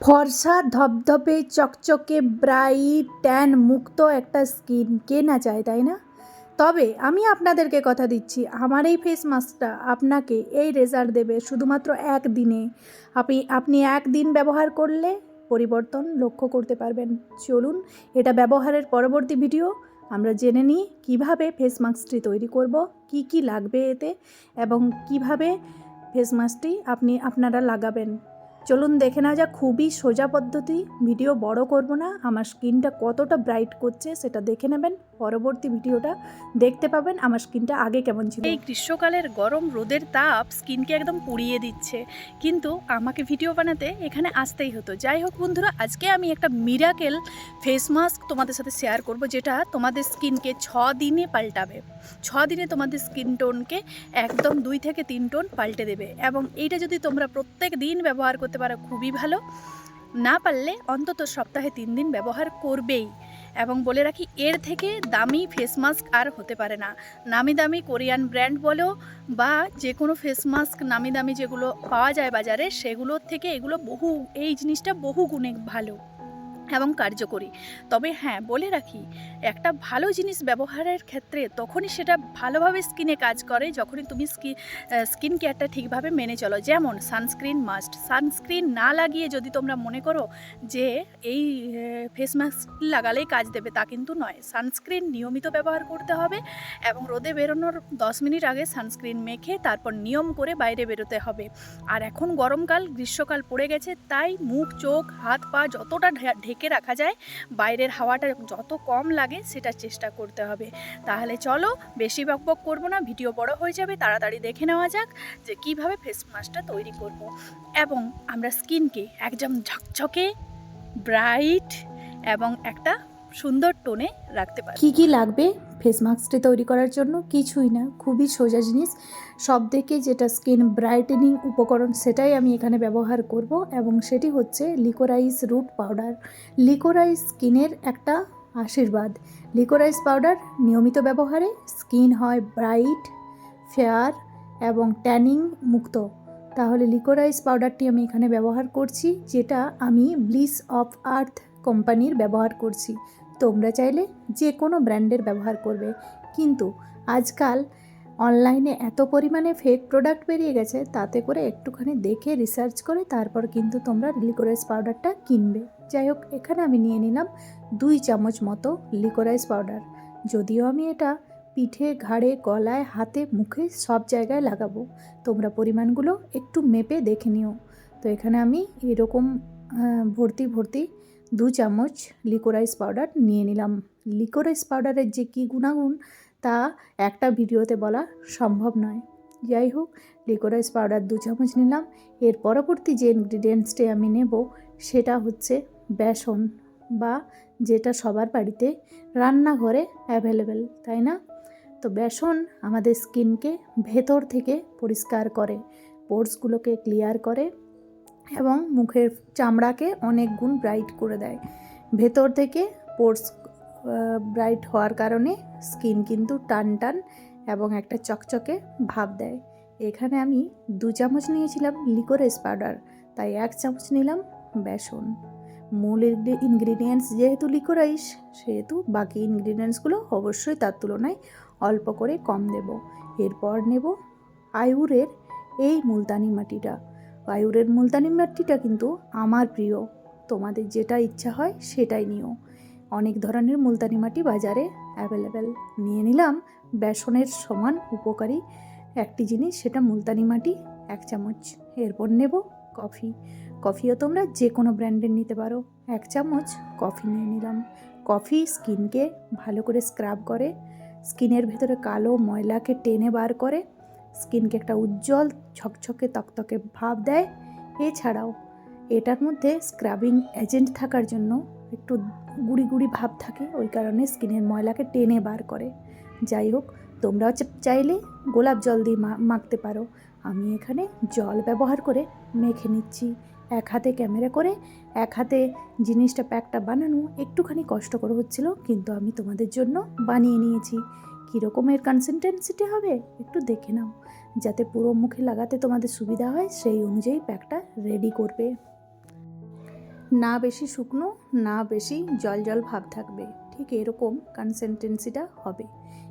ফর্সা ধপধপে চকচকে bright tan মুক্ত একটা স্কিন। কে না চায়, তাই না? তবে আমি আপনাদেরকে কথা দিচ্ছি, আমার এই ফেস মাস্কটা আপনাকে এই রেজাল্ট দেবে শুধুমাত্র একদিনে। আপনি আপনি একদিন ব্যবহার করলে পরিবর্তন লক্ষ্য করতে পারবেন। চলুন, এটা ব্যবহারের পরবর্তী ভিডিও। আমরা জেনে নিই কীভাবে ফেস মাস্কটি তৈরি করব, কি কি লাগবে এতে, এবং কীভাবে ফেস মাস্কটি আপনি, আপনারা লাগাবেন। চলুন দেখে নেওয়া যাক, খুবই সোজা পদ্ধতি, ভিডিও বড় করব না, আমার স্কিনটা কতটা ব্রাইট করছে সেটা দেখে নেবেন। পরবর্তী ভিডিওটা দেখতে পাবেন। আমার স্কিনটা আগে কেমন ছিল? এই গ্রীষ্মকালের গরম রোদের তাপ স্কিনকে একদম পুড়িয়ে দিচ্ছে। কিন্তু আমাকে ভিডিও বানাতে এখানে আসতেই হতো। যাই হোক বন্ধুরা, আজকে আমি একটা মিরাকেল ফেস মাস্ক তোমাদের সাথে শেয়ার করব, যেটা তোমাদের স্কিনকে ছ দিনে পাল্টাবে। ছ দিনে তোমাদের স্কিন টোনকে একদম দুই থেকে তিন টোন পাল্টে দেবে। এবং এইটা যদি তোমরা প্রত্যেক দিন ব্যবহার করতে পারো, খুবই ভালো। না পারলে অন্তত সপ্তাহে তিন দিন ব্যবহার করবেই। এবং বলে রাখি, এর থেকে দামি ফেস মাস্ক আর হতে পারে না। নামি দামি কোরিয়ান ব্র্যান্ড বলো বা যে কোনো ফেস মাস্ক নামি দামি যেগুলো পাওয়া যায় বাজারে, সেগুলোর থেকে এগুলো বহু, এই জিনিসটা বহু গুণে ভালো। এবং কার্যকরী। তবে হ্যাঁ বলে রাখি, একটা ভালো জিনিস ব্যবহারের ক্ষেত্রে তখনই সেটা ভালোভাবে স্কিনে কাজ করে যখনই তুমি স্কিন স্কিন কেয়ারটা ঠিকভাবে মেনে চলো। যেমন সানস্ক্রিন মাস্ট। সানস্ক্রিন না লাগিয়ে যদি তোমরা মনে করো যে এই ফেস মাস্ক লাগালেই কাজ দেবে, তা কিন্তু নয়। সানস্ক্রিন নিয়মিত ব্যবহার করতে হবে এবং রোদে বেরোনোর দশ মিনিট আগে সানস্ক্রিন মেখে তারপর নিয়ম করে বাইরে বেরোতে হবে। আর এখন গরমকাল, গ্রীষ্মকাল পড়ে গেছে, তাই মুখ, চোখ, হাত, পা যতটা ঢে- ঢেকে রাখা যায়, বাইরের হাওয়াটা যত কম লাগে সেটা চেষ্টা করতে হবে তাহলে চলো, বেশি বকবক করব না, ভিডিও বড় হয়ে যাবে, তাড়াতাড়ি দেখে নেওয়া যাক যে কীভাবে ফেস মাস্কটা তৈরি করব। এবং আমরা স্কিনকে একদম ঝকঝকে ব্রাইট এবং একটা সুন্দর টোনে রাখতে পারি কি কি লাগবে ফেস মাস্কটি তৈরি করার জন্য? কিছুই না, খুবই সোজা জিনিস। সব থেকে যেটা স্কিন ব্রাইটেনিং উপকরণ, সেটাই আমি এখানে ব্যবহার করব এবং সেটি হচ্ছে লিকোরাইস রুট পাউডার লিকোরাইস স্কিনের একটা আশীর্বাদ। লিকোরাইস পাউডার নিয়মিত ব্যবহারে স্কিন হয় ব্রাইট ফেয়ার এবং ট্যানিং মুক্ত। তাহলে লিকোরাইস পাউডারটি আমি এখানে ব্যবহার করছি, যেটা আমি ব্লিস অফ আর্থ কোম্পানির ব্যবহার করছি। তোমরা চাইলে যে কোনো ব্র্যান্ডের ব্যবহার করবে। কিন্তু আজকাল অনলাইনে এত পরিমাণে ফেক প্রোডাক্ট বেরিয়ে গেছে, তাতে করে একটুখানি দেখে রিসার্চ করে তারপর কিন্তু তোমরা লিকোরাইস পাউডারটা কিনবে। যাই হোক, এখানে আমি নিয়ে নিলাম দুই চামচ মতো লিকোরাইস পাউডার যদিও আমি এটা পিঠে, ঘাড়ে, গলায়, হাতে, মুখে সব জায়গায় লাগাবো। তোমরা পরিমাণগুলো একটু মেপে দেখে নিও। তো এখানে আমি এরকম ভর্তি ভর্তি দু চামচ লিকোরাইস পাউডার নিয়ে নিলাম। লিকোরাইস পাউডারের যে কী গুণাগুণ, তা একটা ভিডিওতে বলা সম্ভব নয়। যাই হোক লিকোরাইস পাউডার দু চামচ নিলাম। এর পরবর্তী যে ইনগ্রিডিয়েন্টসটি আমি নেব, সেটা হচ্ছে বেসন বা যেটা সবার বাড়িতে রান্নাঘরে অ্যাভেলেবেল তাই না? তো বেসন আমাদের স্কিনকে ভেতর থেকে পরিষ্কার করে পোর্সগুলোকে ক্লিয়ার করে এবং মুখের চামড়াকে অনেক গুণ ব্রাইট করে দেয়। ভেতর থেকে পোর্স ব্রাইট হওয়ার কারণে স্কিন কিন্তু টান টান এবং একটা চকচকে ভাব দেয়। এখানে আমি দু চামচ নিয়েছিলাম লিকোরেস পাউডার তাই এক চামচ নিলাম বেসন। মূল ইনগ্রিডিয়েন্টস যেহেতু লিকোরাইস সেহেতু বাকি ইনগ্রিডিয়েন্টসগুলো অবশ্যই তার তুলনায় অল্প করে কম দেব। এরপর নেব আয়ুরের এই মুলতানি মাটিটা। আয়ুরের মুলতানি মাটিটা কিন্তু আমার প্রিয়। তোমাদের যেটা ইচ্ছা হয় সেটাই নিও। অনেক ধরনের মুলতানি মাটি বাজারে অ্যাভেলেবেল নিয়ে নিলাম বেসনের সমান উপকারী একটি জিনিস, সেটা মুলতানি মাটি, এক চামচ। এরপর নেব কফি। কফিও তোমরা যে কোনো ব্র্যান্ডের নিতে পারো। এক চামচ কফি নিয়ে নিলাম। কফি স্কিনকে ভালো করে স্ক্রাব করে, স্কিনের ভেতরে কালো ময়লাকে টেনে বার করে স্কিনকে একটা উজ্জ্বল, ছকছকে, তকতকে ভাব দেয়। এছাড়াও এটার মধ্যে স্ক্রাবিং এজেন্ট থাকার জন্য একটু গুড়ি গুড়ি ভাব থাকে, ওই কারণে স্কিনের ময়লাকে টেনে বার করে। যাই হোক, তোমরাও চাইলে গোলাপ জল দিয়ে মা- মাখতে পারো। আমি এখানে জল ব্যবহার করে মেখে নিচ্ছি। এক হাতে ক্যামেরা করে, এক হাতে জিনিসটা প্যাকটা বানানো একটুখানি কষ্টকর হচ্ছিল, কিন্তু আমি তোমাদের জন্য বানিয়ে নিয়েছি। কীরকমের কনসিস্টেন্সিটি হবে? একটু দেখে নাও। যাতে পুরো মুখে লাগাতে তোমাদের সুবিধা হয়, সেই অনুযায়ী প্যাকটা রেডি করবে। না বেশি শুকনো, না বেশি জল জল ভাব থাকবে। ঠিক এরকম কনসিস্টেন্সিটা হবে।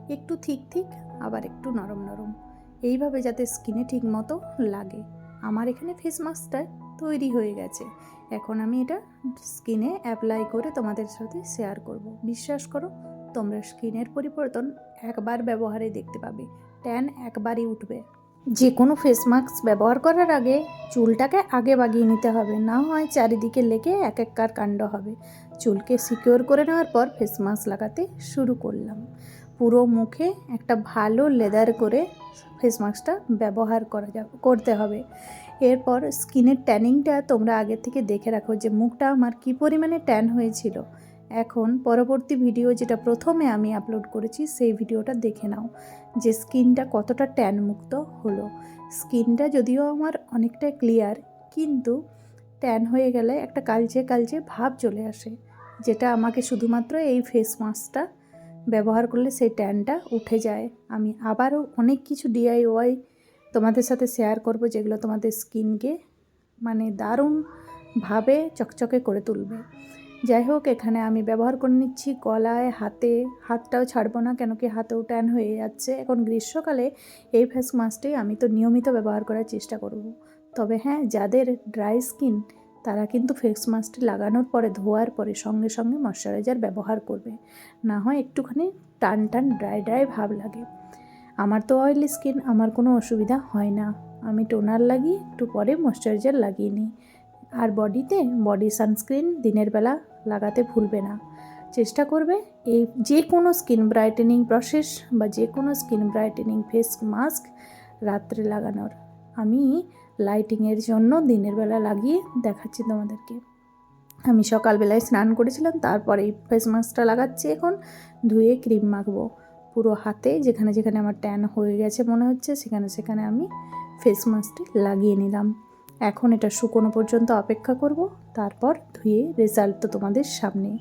একটু থিক থিক আবার একটু নরম নরম। এইভাবে যাতে স্কিনে ঠিক মতো লাগে। আমার এখানে ফেস মাস্কটা তৈরি হয়ে গেছে। এখন আমি এটা স্কিনে অ্যাপ্লাই করে তোমাদের সাথে শেয়ার করব। বিশ্বাস করো তোমরা স্কিনের পরিবর্তন একবার ব্যবহারে দেখতে পাবে। ট্যান একবারই উঠবে। যে কোনো ফেস মাস্ক ব্যবহার করার আগে চুলটাকে আগে বাগিয়ে নিতে হবে। না হয় চারিদিকে লেগে এক এককার কাণ্ড হবে। চুলকে সিকিওর করে নেওয়ার পর ফেস মাস্ক লাগাতে শুরু করলাম। পুরো মুখে একটা ভালো লেদার করে ফেস মাস্কটা ব্যবহার করা যাবে করতে হবে। এরপর স্কিনের ট্যানিংটা তোমরা আগে থেকে দেখে রাখো যে মুখটা আমার কী পরিমাণে ট্যান হয়েছিল। এখন পরবর্তী ভিডিও যেটা প্রথমে আমি আপলোড করেছি, সেই ভিডিওটা দেখে নাও, যে স্কিনটা কতটা ট্যান মুক্ত হলো। স্কিনটা যদিও আমার অনেকটা ক্লিয়ার কিন্তু ট্যান হয়ে গেলে একটা কালচে কালচে ভাব চলে আসে, যেটা আমাকে শুধুমাত্র এই ফেস মাস্কটা ব্যবহার করলে সেই ট্যানটা উঠে যায়। আমি আবারও অনেক কিছু ডিআইওয়াই তোমাদের সাথে শেয়ার করব, যেগুলো তোমাদের স্কিনকে মানে দারুণভাবে চকচকে করে তুলবে। যাই হোক, এখানে আমি ব্যবহার করে নিচ্ছি গলায় হাতে। হাতটাও ছাড়বো না, কেন কি হাতেও ট্যান হয়ে যাচ্ছে। এখন গ্রীষ্মকালে এই ফেস মাস্কটাই আমি তো নিয়মিত ব্যবহার করার চেষ্টা করব। তবে হ্যাঁ যাদের ড্রাই স্কিন তারা কিন্তু ফেস মাস্কটি লাগানোর পরে, ধোয়ার পরে সঙ্গে সঙ্গে ময়শ্চারাইজার ব্যবহার করবে। না হয় একটুখানি টান টান ড্রাই ড্রাই ভাব লাগে। আমার তো অয়েলি স্কিন আমার কোনো অসুবিধা হয় না। আমি টোনার লাগিয়ে একটু পরে ময়শ্চারাইজার লাগিয়ে নিই। আর বডিতে বডি সানস্ক্রিন দিনের বেলা লাগাতে ভুলবে না। চেষ্টা করবে এই যে কোনো স্কিন ব্রাইটেনিং প্রসেস বা যে কোনো স্কিন ব্রাইটেনিং ফেস মাস্ক রাত্রে লাগানোর। আমি লাইটিংয়ের জন্য দিনের বেলা লাগিয়ে দেখাচ্ছি তোমাদেরকে। আমি সকালবেলায় স্নান করেছিলাম, তারপরে এই ফেস মাস্কটা লাগাচ্ছি এখন, ধুয়ে ক্রিম মাখবো। পুরো হাতে যেখানে যেখানে আমার ট্যান হয়ে গেছে মনে হচ্ছে, সেখানে সেখানে আমি ফেস মাস্কটি লাগিয়ে নিলাম। এখন এটা শুকনো পর্যন্ত অপেক্ষা করব, তারপর ধুয়ে রেজাল্ট তো তোমাদের সামনে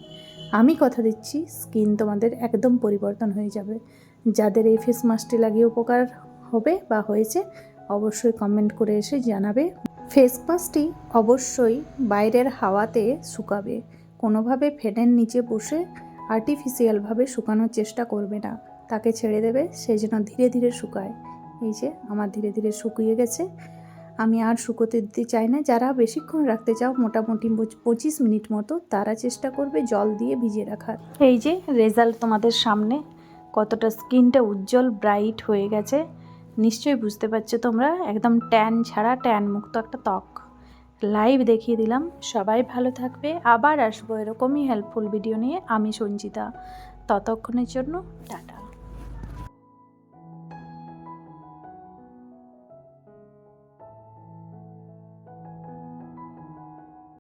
আমি কথা দিচ্ছি স্কিন তোমাদের একদম পরিবর্তন হয়ে যাবে। যাদের এই ফেস মাস্কটি লাগিয়ে উপকার হবে বা হয়েছে, অবশ্যই কমেন্ট করে এসে জানাবে। ফেস মাস্কটি অবশ্যই বাইরের হাওয়াতে শুকাবে। কোনোভাবে ফ্যানের নিচে বসে আর্টিফিশিয়ালভাবে শুকানোর চেষ্টা করবে না। তাকে ছেড়ে দেবে সেই জন্য ধীরে ধীরে শুকায়। এই যে, আমার ধীরে ধীরে শুকিয়ে গেছে। আমি আর শুকোতে দিতে চাই না। যারা বেশিক্ষণ রাখতে চাও, মোটামুটি পঁচিশ মিনিট মতো, তারা চেষ্টা করবে জল দিয়ে ভিজিয়ে রাখার। এই যে, রেজাল্ট তোমাদের সামনে। কতটা স্কিনটা উজ্জ্বল, ব্রাইট হয়ে গেছে। নিশ্চয়ই বুঝতে পারছ তোমরা, একদম ট্যান ছাড়া ট্যান মুক্ত একটা ত্বক। লাইভ দেখিয়ে দিলাম। সবাই ভালো থাকবে। আবার আসব এরকমই হেল্পফুল ভিডিও নিয়ে। আমি সঞ্চিতা। ততক্ষণের জন্য, টাটা।